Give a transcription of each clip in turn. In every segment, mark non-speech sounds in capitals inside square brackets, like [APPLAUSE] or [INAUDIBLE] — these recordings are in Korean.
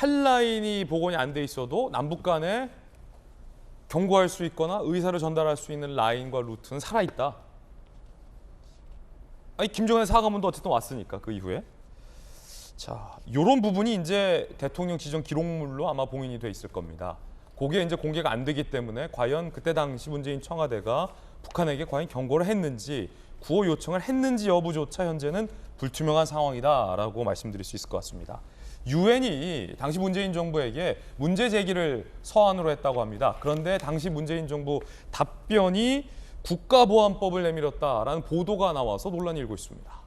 한 라인이 복원이 안 돼 있어도 남북 간에 경고할 수 있거나 의사를 전달할 수 있는 라인과 루트는 살아 있다. 아니 김정은의 사과문도 어쨌든 왔으니까 그 이후에 자 이런 부분이 이제 대통령 지정 기록물로 아마 봉인이 돼 있을 겁니다. 그게 이제 공개가 안 되기 때문에 과연 그때 당시 문재인 청와대가 북한에게 과연 경고를 했는지 구호 요청을 했는지 여부조차 현재는 불투명한 상황이다라고 말씀드릴 수 있을 것 같습니다. 유엔이 당시 문재인 정부에게 문제 제기를 서한으로 했다고 합니다. 그런데 당시 문재인 정부 답변이 국가보안법을 내밀었다라는 보도가 나와서 논란이 일고 있습니다.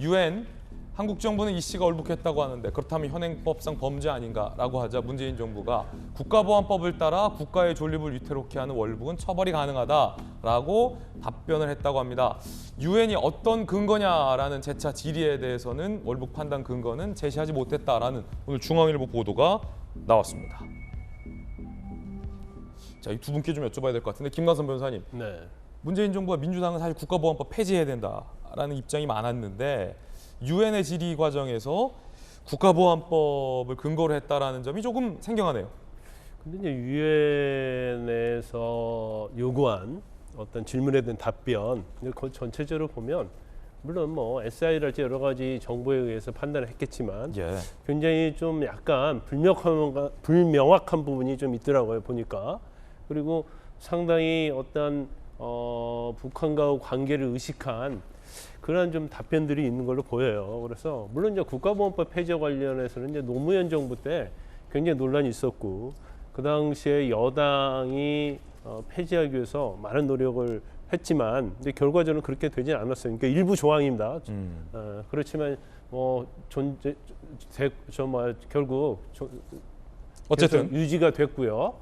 유엔 한국 정부는 이 씨가 얼룩했다고 하는데 그렇다면 현행법상 범죄 아닌가라고 하자 문재인 정부가 국가보안법을 따라 국가의 존립을 위태롭게 하는 월북은 처벌이 가능하다라고 답변을 했다고 합니다. 유엔이 어떤 근거냐라는 재차 질의에 대해서는 월북 판단 근거는 제시하지 못했다라는 오늘 중앙일보 보도가 나왔습니다. 자, 이 두 분께 좀 여쭤봐야 될 것 같은데 김관선 변호사님, 네. 문재인 정부와 민주당은 사실 국가보안법 폐지해야 된다라는 입장이 많았는데 유엔의 질의 과정에서 국가보안법을 근거로 했다라는 점이 조금 생경하네요. 근데 이제 유엔에서 요구한 어떤 질문에 대한 답변, 그 전체적으로 보면 물론 뭐 SI랄지 여러 가지 정보에 의해서 판단을 했겠지만 예. 굉장히 좀 약간 불명확한, 불명확한 부분이 좀 있더라고요 보니까 그리고 상당히 어떤 어, 북한과 관계를 의식한 그러한 좀 답변들이 있는 걸로 보여요. 그래서 물론 이제 국가보안법 폐지와 관련해서는 이제 노무현 정부 때 굉장히 논란이 있었고 그 당시에 여당이 어, 폐지하기 위해서 많은 노력을 했지만 근데 결과적으로 그렇게 되지 않았어요. 그러니까 일부 조항입니다. 음. 어, 그렇지만 뭐 존재 저뭐 결국 조- 어쨌든 유지가 됐고요.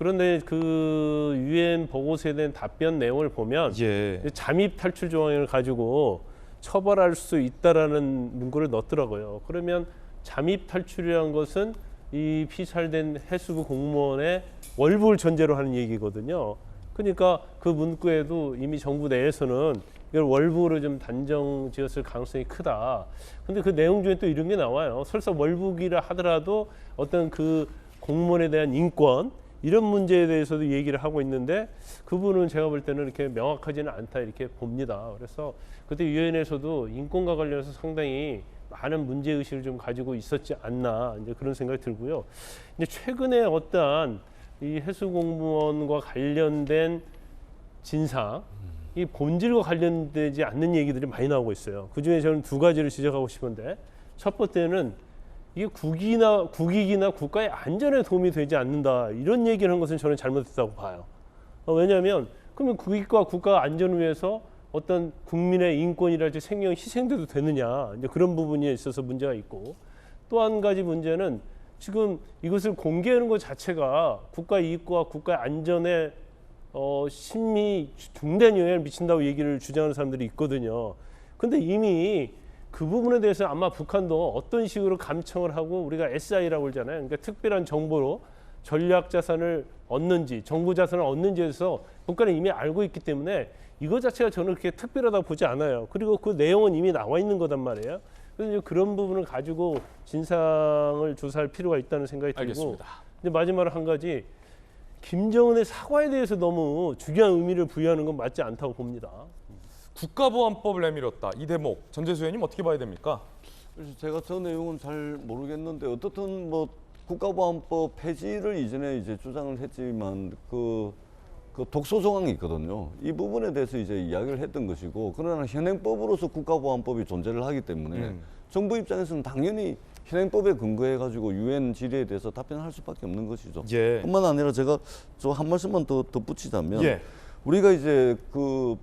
그런데 그 유엔 보고서에 대한 답변 내용을 보면 예. 잠입 탈출 조항을 가지고 처벌할 수 있다라는 문구를 넣었더라고요. 그러면 잠입 탈출이라는 것은 이 피살된 해수부 공무원의 월북을 전제로 하는 얘기거든요. 그러니까 그 문구에도 이미 정부 내에서는 이걸 월북으로 좀 단정 지었을 가능성이 크다. 근데 그 내용 중에 또 이런 게 나와요. 설사 월북이라 하더라도 어떤 그 공무원에 대한 인권 이런 문제에 대해서도 얘기를 하고 있는데 그분은 제가 볼 때는 이렇게 명확하지는 않다 이렇게 봅니다. 그래서 그때 유엔에서도 인권과 관련해서 상당히 많은 문제 의식을 좀 가지고 있었지 않나 이제 그런 생각이 들고요. 이제 최근에 어떠한 이 해수 공무원과 관련된 진상 이 본질과 관련되지 않는 얘기들이 많이 나오고 있어요. 그 중에 저는 두 가지를 지적하고 싶은데 첫 번째는 이게 국이나 국익이나 국가의 안전에 도움이 되지 않는다 이런 얘기를 한 것은 저는 잘못했다고 봐요. 어, 왜냐하면 그러면 국익과 국가 안전을 위해서 어떤 국민의 인권이랄지 생명이 희생돼도 되느냐 이제 그런 부분에 있어서 문제가 있고 또 한 가지 문제는 지금 이것을 공개하는 것 자체가 국가 이익과 국가 안전에 어, 심히 중대한 영향을 미친다고 얘기를 주장하는 사람들이 있거든요. 근데 이미 그 부분에 대해서 아마 북한도 어떤 식으로 감청을 하고 우리가 SI라고 그러잖아요. 그러니까 특별한 정보로 전략 자산을 얻는지 정부 자산을 얻는지에 대해서 북한은 이미 알고 있기 때문에 이거 자체가 저는 그렇게 특별하다고 보지 않아요. 그리고 그 내용은 이미 나와 있는 거단 말이에요. 그래서 이제 그런 부분을 가지고 진상을 조사할 필요가 있다는 생각이 들고 알겠습니다. 이제 마지막으로 한 가지 김정은의 사과에 대해서 너무 중요한 의미를 부여하는 건 맞지 않다고 봅니다. 국가보안법을 내밀었다. 이 대목 전재수 의원님 어떻게 봐야 됩니까? 제가 저 내용은 잘 모르겠는데 어떻든 뭐 국가보안법 폐지를 이전에 이제 주장을 했지만 그, 그 독소 조항이 있거든요. 이 부분에 대해서 이제 이야기를 했던 것이고 그러나 현행법으로서 국가보안법이 존재를 하기 때문에 음. 정부 입장에서는 당연히 현행법에 근거해 가지고 유엔 질의에 대해서 답변할 수밖에 없는 것이죠. 예. 뿐만 아니라 제가 저 한 말씀만 더 덧붙이자면 예. 우리가 이제 그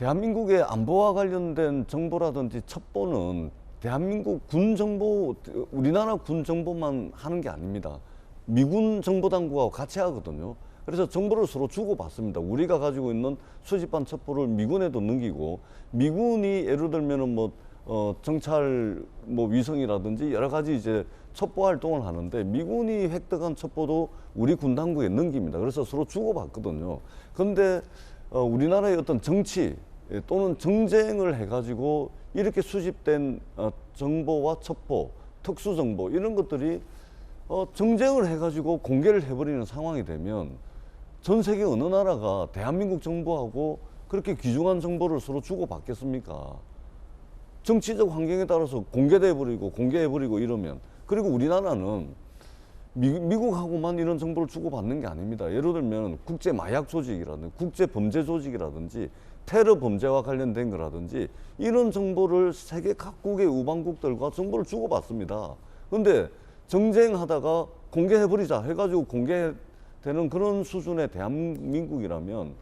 대한민국의 안보와 관련된 정보라든지 첩보는 대한민국 군 정보, 우리나라 군 정보만 하는 게 아닙니다. 미군 정보당국하고 같이 하거든요. 그래서 정보를 서로 주고받습니다. 우리가 가지고 있는 수집한 첩보를 미군에도 넘기고 미군이 예를 들면은 뭐 어, 정찰 뭐 위성이라든지 여러 가지 이제 첩보 활동을 하는데 미군이 획득한 첩보도 우리 군 당국에 넘깁니다. 그래서 서로 주고받거든요. 그런데 어, 우리나라의 어떤 정치 예, 또는 정쟁을 해가지고 이렇게 수집된 어, 정보와 첩보 특수 정보 이런 것들이 어, 정쟁을 해가지고 공개를 해버리는 상황이 되면 전 세계 어느 나라가 대한민국 정부하고 그렇게 귀중한 정보를 서로 주고받겠습니까? 정치적 환경에 따라서 공개돼 버리고 공개해 버리고 이러면 그리고 우리나라는 미, 미국하고만 이런 정보를 주고받는 게 아닙니다. 예를 들면 국제 마약 조직이라든지 국제 범죄 조직이라든지 테러 범죄와 관련된 거라든지 이런 정보를 세계 각국의 우방국들과 정보를 주고받습니다. 근데 정쟁하다가 공개해버리자 해가지고 공개되는 그런 수준의 대한민국이라면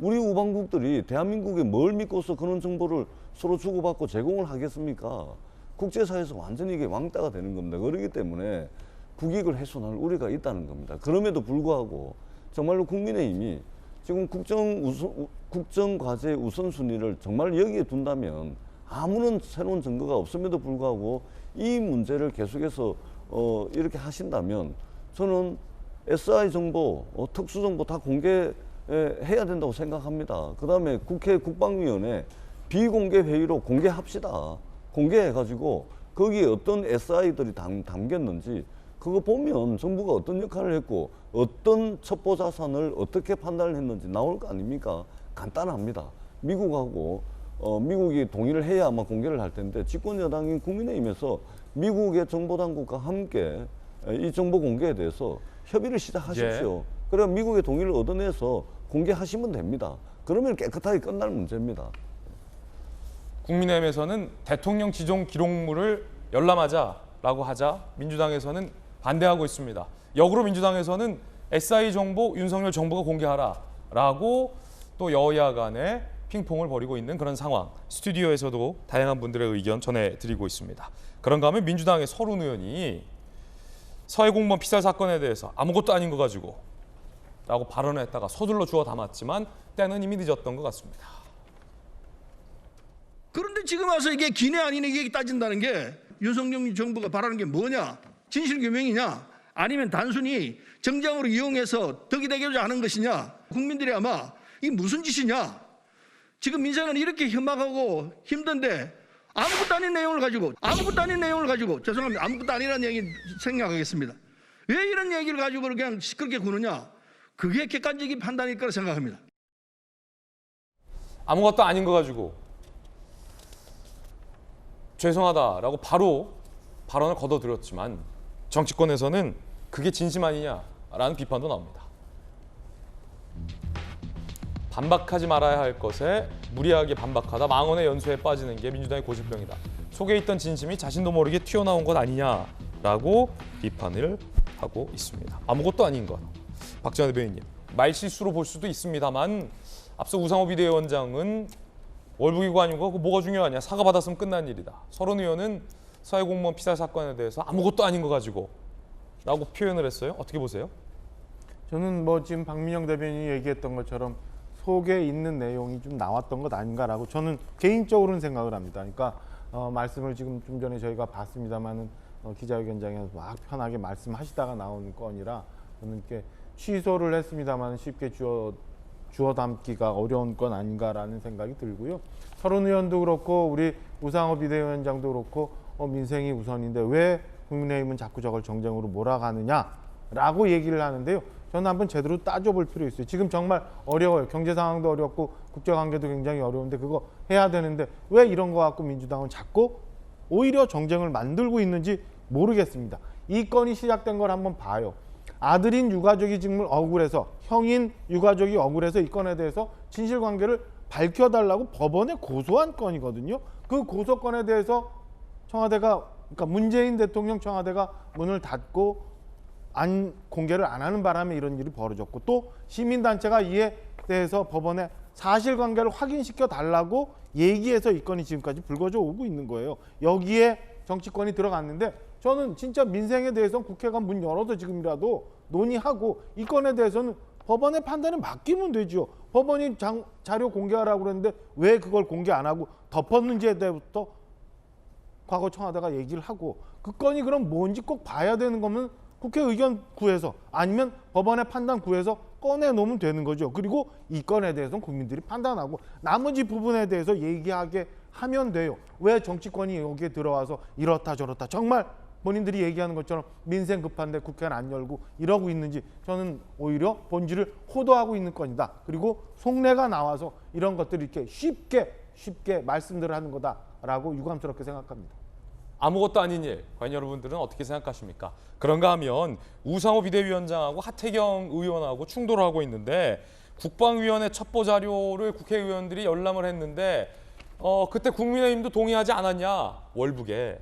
우리 우방국들이 대한민국에 뭘 믿고서 그런 정보를 서로 주고받고 제공을 하겠습니까? 국제사회에서 완전히 이게 왕따가 되는 겁니다. 그렇기 때문에 국익을 훼손할 우려가 있다는 겁니다. 그럼에도 불구하고 정말로 국민의힘이 지금 국정 우선, 국정 과제 우선 순위를 정말 여기에 둔다면 아무런 새로운 증거가 없음에도 불구하고 이 문제를 계속해서 어, 이렇게 하신다면 저는 SI 정보, 어, 특수 정보 다 공개해야 된다고 생각합니다. 그 다음에 국회 국방위원회 비공개 회의로 공개합시다. 공개해가지고 거기에 어떤 SI들이 담, 담겼는지 그거 보면 정부가 어떤 역할을 했고 어떤 첩보 자산을 어떻게 판단을 했는지 나올 거 아닙니까? 간단합니다. 미국하고 어, 미국이 동의를 해야 아마 공개를 할 텐데 집권 여당인 국민의힘에서 미국의 정보 당국과 함께 이 정보 공개에 대해서 협의를 시작하십시오. 그래 미국의 동의를 얻어내서 공개하시면 됩니다. 그러면 깨끗하게 끝날 문제입니다. 국민의힘에서는 대통령 지정 기록물을 열람하자라고 하자 민주당에서는 반대하고 있습니다. 역으로 민주당에서는 SI 정보 윤석열 정부가 공개하라라고 또 여야 간에 핑퐁을 벌이고 있는 그런 상황. 스튜디오에서도 다양한 분들의 의견 전해드리고 있습니다. 그런가 하면 민주당의 서른 의원이 서해 공무원 피살 사건에 대해서 아무것도 아닌 거 가지고 라고 발언을 했다가 서둘러 주워 담았지만 때는 이미 늦었던 것 같습니다. 그런데 지금 와서 이게 기내 아니네 이게 따진다는 게 윤석열 정부가 바라는 게 뭐냐? 진실규명이냐? 아니면 단순히 정장으로 이용해서 덕이 되게 하는 것이냐? 국민들이 아마 이 무슨 짓이냐? 지금 민생은 이렇게 혐악하고 힘든데 아무것도 아닌 내용을 가지고 아무것도 아닌 내용을 가지고 죄송합니다. 아무것도 아니라는 얘기 생각하겠습니다. 왜 이런 얘기를 가지고 그냥 시끄럽게 구느냐? 그게 객관적인 판단일 거라 생각합니다. 아무것도 아닌 거 가지고 죄송하다라고 바로 발언을 걷어들였지만 정치권에서는 그게 진심 아니냐라는 비판도 나옵니다. 반박하지 말아야 할 것에 무리하게 반박하다 망언의 연수에 빠지는 게 민주당의 고질병이다. 속에 있던 진심이 자신도 모르게 튀어나온 것 아니냐라고 비판을 하고 있습니다. 아무것도 아닌 것. 박지원 대변인님 말실수로 볼 수도 있습니다만 앞서 우상호 비대위원장은 월북이고 아니고 뭐가 중요하냐 사과 받았으면 끝난 일이다. 서른 의원은 서해 공무원 피살 사건에 대해서 아무것도 아닌 거 가지고 라고 표현을 했어요. 어떻게 보세요? 저는 뭐 지금 박민영 대변인이 얘기했던 것처럼 속에 있는 내용이 좀 나왔던 것 아닌가라고 저는 개인적으로는 생각을 합니다. 그러니까 어, 말씀을 지금 좀 전에 저희가 봤습니다만은 어, 기자회견장에서 막 편하게 말씀하시다가 나온 건이라 저는 이렇게 취소를 했습니다만 쉽게 주어 주어 담기가 어려운 건 아닌가라는 생각이 들고요. 서른 의원도 그렇고 우리 우상호 비대위원장도 그렇고 어, 민생이 우선인데 왜 국민의힘은 자꾸 저걸 정쟁으로 몰아가느냐라고 얘기를 하는데요. 저는 한번 제대로 따져볼 필요 있어요. 지금 정말 어려워요. 경제 상황도 어렵고 국제 관계도 굉장히 어려운데 그거 해야 되는데 왜 이런 거 갖고 민주당은 자꾸 오히려 정쟁을 만들고 있는지 모르겠습니다. 이 건이 시작된 걸 한번 봐요. 아들인 유가족이 지금 억울해서 형인 유가족이 억울해서 이 건에 대해서 진실관계를 밝혀달라고 법원에 고소한 건이거든요. 그 고소건에 대해서 청와대가 그러니까 문재인 대통령 청와대가 문을 닫고 안 공개를 안 하는 바람에 이런 일이 벌어졌고 또 시민단체가 이에 대해서 법원에 사실관계를 확인시켜 달라고 얘기해서 이 건이 지금까지 불거져 오고 있는 거예요. 여기에 정치권이 들어갔는데 저는 진짜 민생에 대해서는 국회가 문 열어서 지금이라도 논의하고 이 건에 대해서는 법원의 판단을 맡기면 되죠. 법원이 장, 자료 공개하라고 그랬는데 왜 그걸 공개 안 하고 덮었는지에 대해부터 과거 청와대가 얘기를 하고 그 건이 그럼 뭔지 꼭 봐야 되는 거면 국회 의견 구해서 아니면 법원의 판단 구해서 꺼내 놓으면 되는 거죠. 그리고 이 건에 대해서는 국민들이 판단하고 나머지 부분에 대해서 얘기하게 하면 돼요. 왜 정치권이 여기에 들어와서 이렇다 저렇다 정말 본인들이 얘기하는 것처럼 민생 급한데 국회는 안 열고 이러고 있는지 저는 오히려 본질을 호도하고 있는 건이다. 그리고 속내가 나와서 이런 것들을 이렇게 쉽게 쉽게 말씀들을 하는 거다라고 유감스럽게 생각합니다. 아무것도 아닌 일, 과연 여러분들은 어떻게 생각하십니까? 그런가 하면 우상호 비대위원장하고 하태경 의원하고 충돌을 하고 있는데 국방위원회 첩보 자료를 국회의원들이 열람을 했는데 어 그때 국민의힘도 동의하지 않았냐 월북에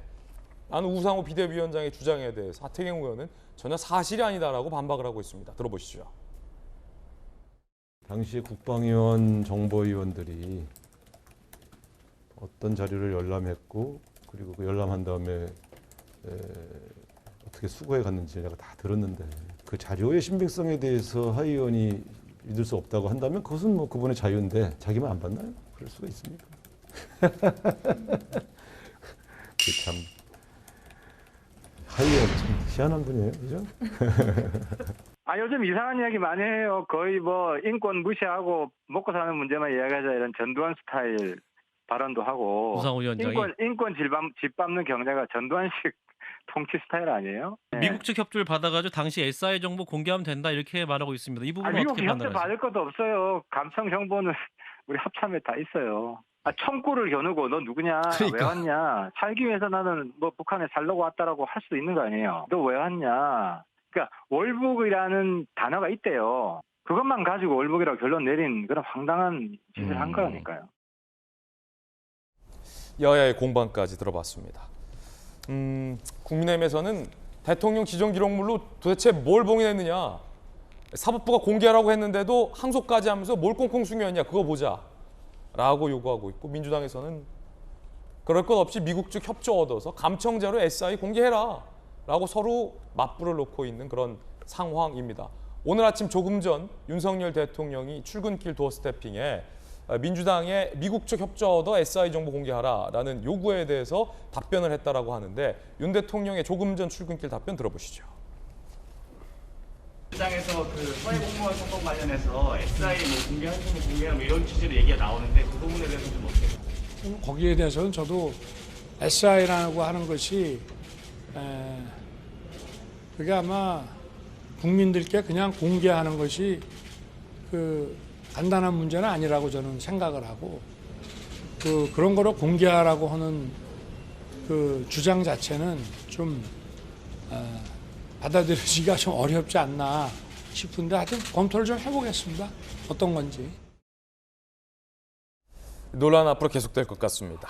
나는 우상호 비대위원장의 주장에 대해서 하태경 의원은 전혀 사실이 아니다라고 반박을 하고 있습니다. 들어보시죠. 당시 국방위원 정보위원들이 어떤 자료를 열람했고 그리고 그 열람한 다음에 에, 어떻게 수거해 갔는지 내가 다 들었는데 그 자료의 신빙성에 대해서 하 의원이 믿을 수 없다고 한다면 그것은 뭐 그분의 자유인데 자기만 안 받나요? 그럴 수가 있습니까? 그참 하 의원 참 희한한 분이에요, 그죠? [LAUGHS] 아 요즘 이상한 이야기 많이 해요. 거의 뭐 인권 무시하고 먹고 사는 문제만 이야기하자 이런 전두환 스타일 발언도 하고 우상호 위원장이 인권 인권 집밟, 집밟는 경제가 전두환식 [LAUGHS] 통치 스타일 아니에요? 네. 미국 측 협조를 받아가지고 당시 SI 정보 공개하면 된다 이렇게 말하고 있습니다. 이 아, 부분 미국 어떻게 협조? 받을 것도 없어요. 감청 정보는 [LAUGHS] 우리 합참에 다 있어요. 아, 청구를 겨누고 너 누구냐 왜 왔냐 살기 위해서 나는 뭐 북한에 살려고 왔다라고 할 수도 있는 거 아니에요. 너 왜 왔냐? 그러니까 월북이라는 단어가 있대요. 그것만 가지고 월북이라고 결론 내린 그런 황당한 짓을 한 음. 거라니까요. 여야의 공방까지 들어봤습니다. 음, 국민의힘에서는 대통령 지정 기록물로 도대체 뭘 봉인했느냐? 사법부가 공개하라고 했는데도 항소까지 하면서 뭘 꽁꽁 숨겼냐? 그거 보자. 라고 요구하고 있고 민주당에서는 그럴 것 없이 미국 측 협조 얻어서 감청자로 SI 공개해라. 라고 서로 맞불을 놓고 있는 그런 상황입니다. 오늘 아침 조금 전 윤석열 대통령이 출근길 도어 스태핑에 민주당의 미국 측 협조 얻어 SI 정보 공개하라라는 요구에 대해서 답변을 했다라고 하는데 윤 대통령의 조금 전 출근길 답변 들어보시죠. 시장에서 그 서해 공무원 선거 관련해서 SI 뭐수 있는 공개하는 뭐 이런 취지로 얘기가 나오는데 그 부분에 대해서 좀 어떻게 생각하세요? 거기에 대해서는 저도 SI라고 하는 것이 에, 그게 아마 국민들께 그냥 공개하는 것이 그 간단한 문제는 아니라고 저는 생각을 하고 그 그런 거로 공개하라고 하는 그 주장 자체는 좀 어, 받아들여지기가 좀 어렵지 않나 싶은데 하여튼 검토를 좀 해보겠습니다. 어떤 건지. 논란 앞으로 계속될 것 같습니다.